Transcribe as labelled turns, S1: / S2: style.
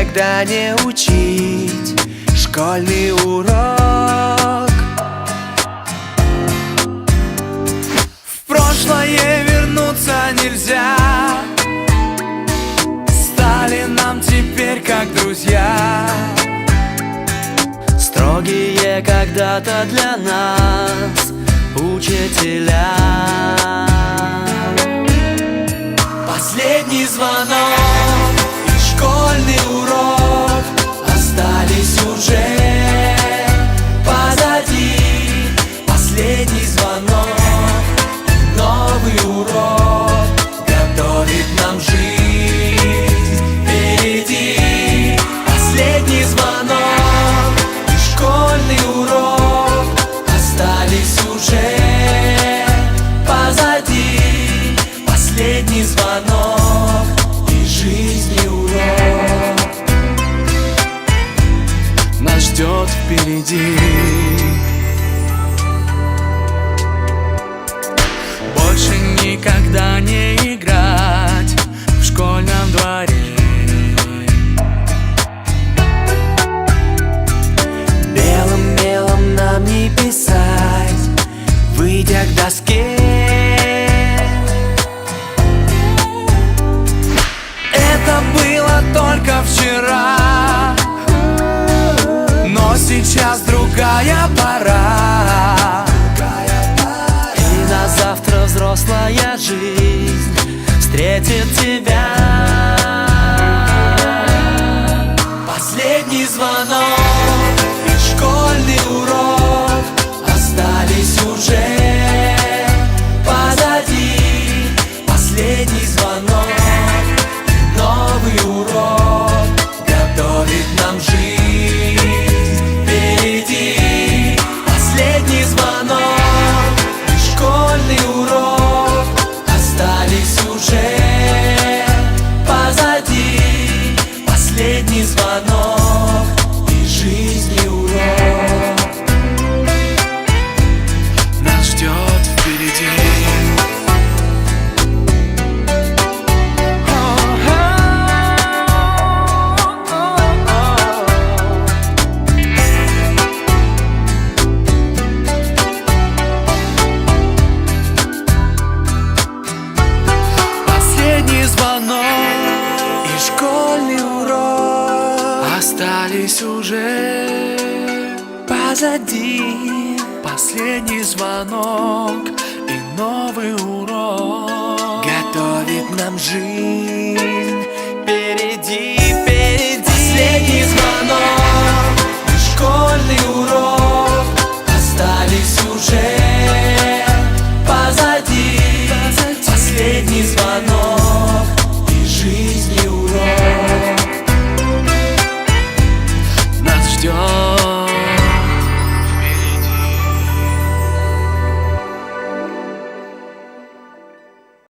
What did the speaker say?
S1: никогда не учить. Школьный урок. В прошлое вернуться нельзя. Стали нам теперь как друзья.
S2: Строгие когда-то для нас учителя.
S1: Последний звонок Последний звонок и жизни урок. Нас ждет впереди.
S2: Больше никогда не
S1: сейчас другая пора.
S2: И на завтра взрослая жизнь встретит тебя
S1: Остались Остались уже позади Последний звонок и новый урок. Готовит нам жизнь впереди,